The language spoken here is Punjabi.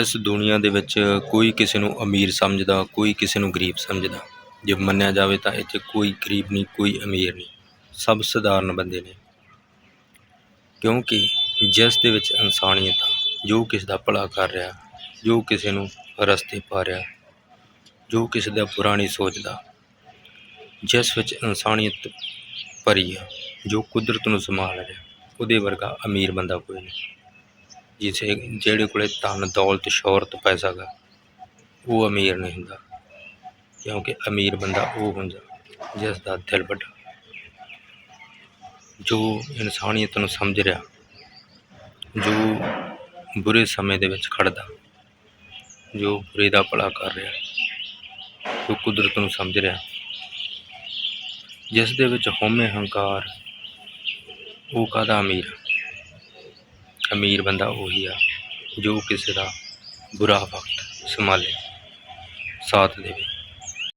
ਇਸ ਦੁਨੀਆ ਦੇ ਵਿੱਚ ਕੋਈ ਕਿਸੇ ਨੂੰ ਅਮੀਰ ਸਮਝਦਾ, ਕੋਈ ਕਿਸੇ ਨੂੰ ਗਰੀਬ ਸਮਝਦਾ। ਜੇ ਮੰਨਿਆ ਜਾਵੇ ਤਾਂ ਇੱਥੇ ਕੋਈ ਗਰੀਬ ਨਹੀਂ, ਕੋਈ ਅਮੀਰ ਨਹੀਂ। ਸਭ ਸਧਾਰਨ ਬੰਦੇ ਨੇ। ਕਿਉਂਕਿ ਜਿਸ ਦੇ ਵਿੱਚ ਇਨਸਾਨੀਅਤ ਆ, ਜੋ ਕਿਸੇ ਦਾ ਭਲਾ ਕਰ ਰਿਹਾ, ਜੋ ਕਿਸੇ ਨੂੰ ਰਸਤੇ ਪਾ ਰਿਹਾ, ਜੋ ਕਿਸੇ ਦਾ ਬੁਰਾ ਨਹੀਂ ਸੋਚਦਾ, ਜਿਸ ਵਿੱਚ ਇਨਸਾਨੀਅਤ ਭਰੀ ਆ, ਜੋ ਕੁਦਰਤ ਨੂੰ ਸੰਭਾਲ ਰਿਹਾ, ਉਹਦੇ ਵਰਗਾ ਅਮੀਰ ਬੰਦਾ ਕੋਈ ਨਹੀਂ। ਜਿਸੇ ਜਿਹੜੇ ਕੋਲੇ ਧਨ, ਦੌਲਤ, ਸ਼ੌਹਰਤ, ਪੈਸਾ ਗਾ, ਉਹ ਅਮੀਰ ਨਹੀਂ ਹੁੰਦਾ। ਕਿਉਂਕਿ ਅਮੀਰ ਬੰਦਾ ਉਹ ਹੁੰਦਾ ਜਿਸ ਦਾ ਦਿਲ ਵੱਡਾ। ਜੋ ਇਨਸਾਨੀਅਤ ਨੂੰ ਸਮਝ ਰਿਹਾ, ਜੋ ਬੁਰੇ ਸਮੇਂ ਦੇ ਵਿੱਚ ਖੜਦਾ, ਜੋ ਬੁਰੇ ਦਾ ਭਲਾ ਕਰ ਰਿਹਾ, ਜੋ ਕੁਦਰਤ ਨੂੰ ਸਮਝ ਰਿਹਾ, ਜਿਸ ਦੇ ਵਿੱਚ ਹਉਮੈ ਹੰਕਾਰ ਉਹ ਕਾਹਦਾ ਅਮੀਰ ਅਮੀਰ ਬੰਦਾ ਉਹੀ ਆ ਜੋ ਕਿਸੇ ਦਾ ਬੁਰਾ ਵਕਤ ਸੰਭਾਲੇ ਸਾਥ ਦੇਵੇ।